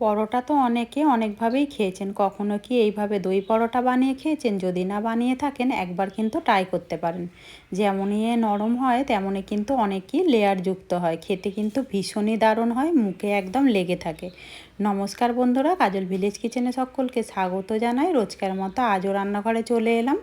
পরোটা তো অনেকে অনেকভাবেই খেয়েছেন। কখনো কি এইভাবে দই পরোটা বানিয়ে খেয়েছেন? যদি না বানিয়ে থাকেন, একবার কিন্তু ট্রাই করতে পারেন। যেমনই নরম হয়, তেমনই কিন্তু অনেকই লেয়ারযুক্ত হয়। খেতে কিন্তু ভীষণই দারুণ হয়, মুখে একদম লেগে থাকে। নমস্কার বন্ধুরা, কাজল ভিলেজ কিচেনে সকলকে স্বাগত জানাই। রোজকার মতো আজও রান্নাঘরে চলে এলাম।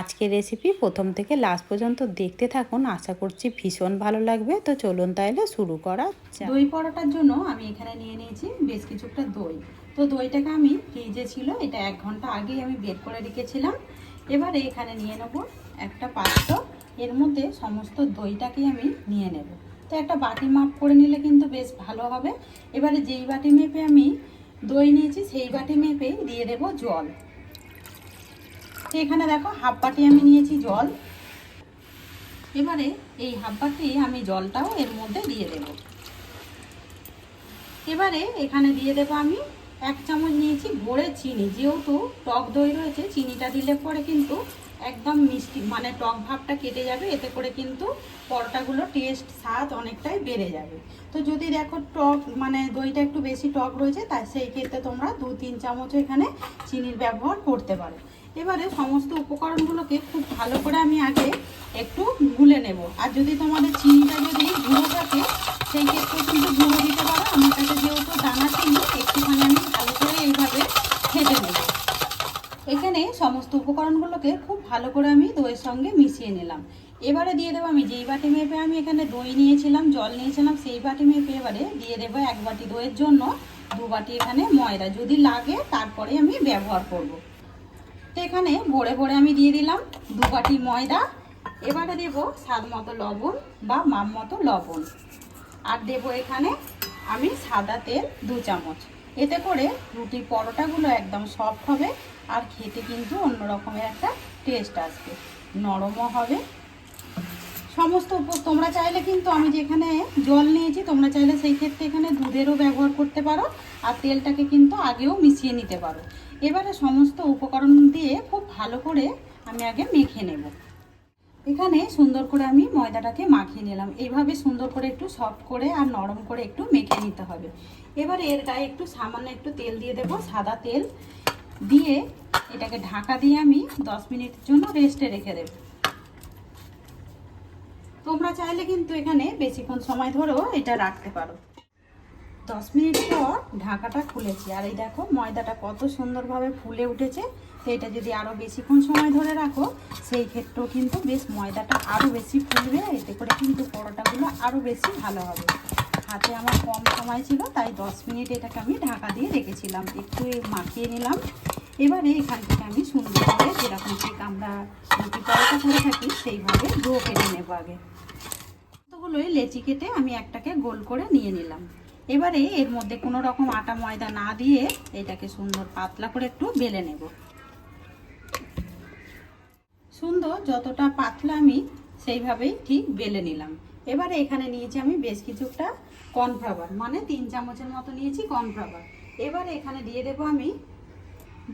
আজকের রেসিপি প্রথম থেকে লাস্ট পর্যন্ত দেখতে থাকুন, আশা করছি ভীষণ ভালো লাগবে। তো চলুন তাহলে শুরু করা দই পরোটার জন্য আমি এখানে নিয়ে নিয়েছি বেশ কিছুটা দই। তো দইটাকে আমি ফ্রিজে ছিল, এটা এক ঘণ্টা আগেই আমি বের করে রেখেছিলাম। এবারে এখানে নিয়ে নেব একটা পাত্র। এর মধ্যে সমস্ত দইটাকে আমি নিয়ে নেব। তো একটা বাটি মাপ করে নিলে কিন্তু বেশ ভালো হবে। এবারে যেই বাটি মেপে আমি দই নিয়েছি, সেই বাটি মেপে দিয়ে দেব জল। এখানে দেখো হাফ বাটি আমি নিয়েছি জল। এবারে এই হাফ বাটি আমি জলটাও এর মধ্যে দিয়ে দেব। এবারে এখানে দিয়ে দেবো আমি এক চামচ নিয়েছি, ভরে চিনি। যেহেতু টক দই রয়েছে, চিনিটা দিলে পরে কিন্তু একদম মিষ্টি মানে টক ভাবটা কেটে যাবে, এতে করে কিন্তু পরোটাগুলো টেস্ট স্বাদ অনেকটাই বেড়ে যাবে। তো যদি দেখো টক মানে দইটা একটু বেশি টক রয়েছে, তাই সেই ক্ষেত্রে তোমরা দু তিন চামচ এখানে চিনির ব্যবহার করতে পারো। এবারে সমস্ত উপকরণগুলোকে খুব ভালো করে আমি আগে একটু গুলে নেব। আর যদি তোমাদের চিনিটা যদি গুঁড়ো থাকে, সেই ক্ষেত্রে কিন্তু গুঁড়ো দিতে পারো আমার কাছে যেহেতু দানা চিনি একটুখানি আমি ভালো করে এইভাবে খেতে নেব এখানে সমস্ত উপকরণগুলোকে খুব ভালো করে আমি দইয়ের সঙ্গে মিশিয়ে নিলাম। এবারে দিয়ে দেবো আমি যেই বাটি মেপে আমি এখানে দই নিয়েছিলাম, জল নিয়েছিলাম, সেই বাটি মেপে এবারে দিয়ে দেবো এক বাটি দইয়ের জন্য দু বাটি এখানে ময়দা। যদি লাগে তারপরে আমি ব্যবহার করব। তো এখানে ভরে ভরে আমি দিয়ে দিলাম দু বাটি ময়দা। এবারে দেব স্বাদ মতো লবণ বা মাপ মতো লবণ। আর দেব এখানে আমি সাদা তেল দু চামচ। এতে করে রুটি পরোটাগুলো একদম সফট হবে। আর খেতে কিন্তু অন্য রকমের একটা টেস্ট আসবে। নরমও হবে। সমস্ত তোমরা চাইলে কিন্তু আমি যেখানে জল নিয়েছি, তোমরা চাইলে সেই ক্ষেত্রে এখানে দুধেরও ব্যবহার করতে পারো আর তেলটাকে কিন্তু আগেও মিশিয়ে নিতে পারো। এবারে সমস্ত উপকরণ দিয়ে খুব ভালো করে আমি আগে মেখে নেব। এখানে সুন্দর করে আমি ময়দাটাকে মাখিয়ে নিলাম। এইভাবে সুন্দর করে একটু সফট করে আর নরম করে একটু মেখে নিতে হবে। এবার এর গায়ে একটু সামান্য একটু তেল দিয়ে দেবো, সাদা তেল। দিয়ে এটাকে ঢাকা দিয়ে আমি দশ মিনিটের জন্য রেস্টে রেখে দেবো। তোমরা চাইলে কিন্তু এখানে বেশিক্ষণ সময় ধরেও এটা রাখতে পারো। দশ মিনিট পর ঢাকাটা খুলেছি। আর এই দেখো, ময়দাটা কত সুন্দরভাবে ফুলে উঠেছে। এটা যদি আরও বেশিক্ষণ সময় ধরে রাখো, সেই ক্ষেত্রেও কিন্তু বেশ ময়দাটা আরও বেশি ফুলবে। এতে করে কিন্তু পরোটাগুলো আরও বেশি ভালো হবে। হাতে আমার কম সময় ছিল, তাই দশ মিনিট এটাকে আমি ঢাকা দিয়ে রেখেছিলাম। একটু মাখিয়ে নিলাম। এবারে এখান থেকে আমি সুন্দর করে যেরকম ঠিক আমরা রুটি পরোটা করে থাকি, সেইভাবে ডো কেটে নেব আগে। কতগুলোই লেচি কেটে আমি একটাকে গোল করে নিয়ে নিলাম। এবারে এর মধ্যে কোনো রকম আটা ময়দা না দিয়ে এটাকে সুন্দর পাতলা করে একটু বেলে নেব। সুন্দর যতটা পাতলা আমি সেইভাবেই ঠিক বেলে নিলাম। এবারে এখানে নিয়েছি আমি বেশ কিছুটা কর্নফ্লাওয়ার মানে তিন চামচের মতো নিয়েছি কর্নফ্লাওয়ার। এবারে এখানে দিয়ে দেব আমি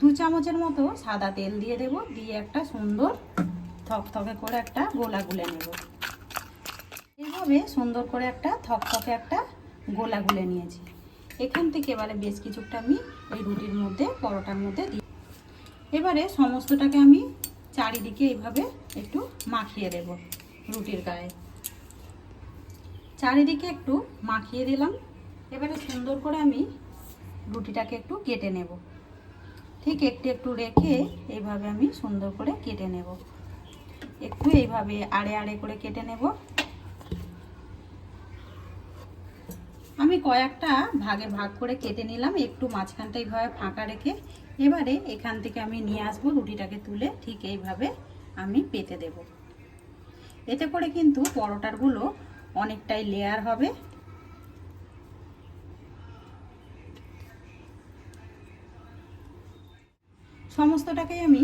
দু চামচের মতো সাদা তেল দিয়ে দেব, দিয়ে একটা সুন্দর থকথকে করে একটা গোলা গুলে নেব। এইভাবে সুন্দর করে একটা থকথকে একটা গোলা গুলে নিয়েছি। এখান থেকে এবারে বেশ কিছুটা আমি এই রুটির মধ্যে, পরোটার মধ্যে দিই এবারে সমস্তটাকে আমি চারিদিকে এইভাবে একটু মাখিয়ে দেব রুটির গায়ে। চারিদিকে একটু মাখিয়ে দিলাম। এবারে সুন্দর করে আমি রুটিটাকে একটু কেটে নেব। ঠিক একটু একটু রেখে এইভাবে আমি সুন্দর করে কেটে নেব। একটু এইভাবে আড়ে আড়ে করে কেটে নেব। আমি কয়েকটা ভাগে ভাগ করে কেটে নিলাম। একটু মাঝখানটা এইভাবে ফাঁকা রেখে এবারে এখান থেকে আমি নিয়ে আসব রুটিটাকে তুলে ঠিক এইভাবে আমি পেতে দেব। এতে করে কিন্তু পরোটারগুলো অনেকটাই লেয়ার হবে। সমস্তটাকে আমি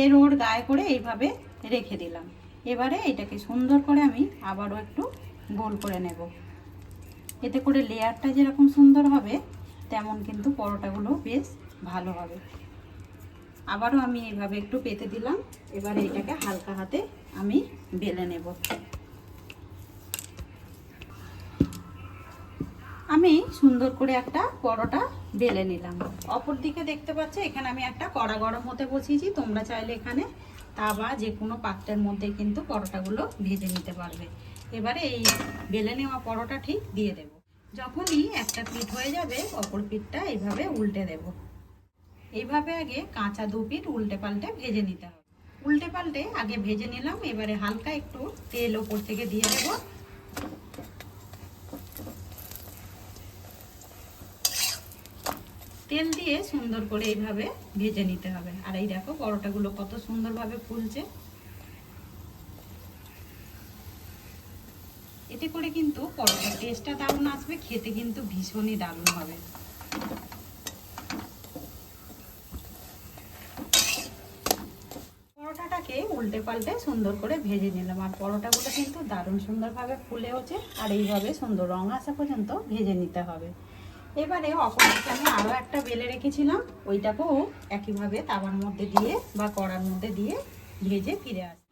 এর ওর গায়ে করে এইভাবে রেখে দিলাম। এবারে এটাকে সুন্দর করে আমি আবারও একটু গোল করে নেব। এতে করে লেয়ারটা যেরকম সুন্দর হবে, তেমন কিন্তু পরোটাগুলো বেশ ভালো হবে। আবারও আমি এইভাবে একটু পেতে দিলাম। এবারে এটাকে হালকা হাতে আমি বেলে নেব। সুন্দর করে একটা পরোটা বেলে নিলাম। অপর দিকে দেখতে পাচ্ছ, এখানে আমি একটা কড়া গরম হতে বসিয়েছি। তোমরা চাইলে এখানে তাওয়া যে কোনো পাত্রের মধ্যে কিন্তু পরোটাগুলো ভেজে নিতে পারবে। এবারে এই বেলে নেওয়া পরোটা ঠিক দিয়ে দেব। যখনই একটা পিঠ হয়ে যাবে, অপর পিঠটা এইভাবে উল্টে দেব। এইভাবে আগে কাঁচা দু পিঠ উল্টে পাল্টে ভেজে নিতে হবে। উল্টে পাল্টে আগে ভেজে নিলাম, এবারে হালকা একটু তেল ওপর থেকে দিয়ে দেবো। তেল দিয়ে সুন্দর করে এইভাবে ভেজে নিতে হবে। আর এই দেখো পরোটাগুলো কত সুন্দরভাবে ফুলছে। এতে করে কিন্তু পরোটার টেস্টটা দারুণ আসবে, খেতে কিন্তু ভীষণই দারুণ হবে। পরোটাটাকে উল্টে পাল্টে সুন্দর করে ভেজে নিলাম। আর পরোটাগুলো কিন্তু দারুণ সুন্দরভাবে ফুলেওছে। আর এইভাবে সুন্দর রং আসা পর্যন্ত ভেজে নিতে হবে। এবারে অপরদিকে আমি আরও একটা বেলে রেখেছিলাম। ওইটাকেও একইভাবে তাওয়ার মধ্যে দিয়ে বা কড়ার মধ্যে দিয়ে ভেজে ফিরে আসি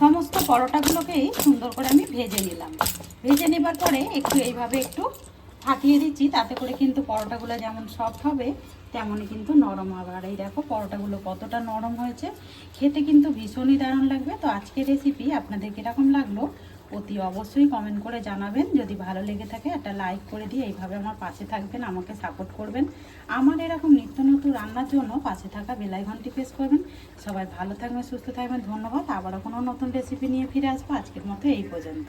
সমস্ত পরোটাগুলোকেই সুন্দর করে আমি ভেজে নিলাম। ভেজে নেবার পরে একটু এইভাবে একটু ফাটিয়ে দিচ্ছি, তাতে করে কিন্তু পরোটাগুলো যেমন সফট হবে, তেমনই কিন্তু নরম হবে। আর এই দেখো পরোটাগুলো কতটা নরম হয়েছে। খেতে কিন্তু ভীষণই দারুণ লাগবে। তো আজকের রেসিপি আপনাদের কীরকম লাগল? অতি অবশ্যই কমেন্ট করে জানাবেন। যদি ভালো লেগে থাকে, একটা লাইক করে দিয়ে এইভাবে আমার পাশে থাকবেন, আমাকে সাপোর্ট করবেন। আমার এরকম নিত্য নতুন রান্নার জন্য পাশে থাকা বেলাই ঘন্টি প্রেস করবেন। সবাই ভালো থাকবেন, সুস্থ থাকবেন, ধন্যবাদ। আবারও কোনো নতুন রেসিপি নিয়ে ফিরে আসব আজকের মতো এই পর্যন্ত।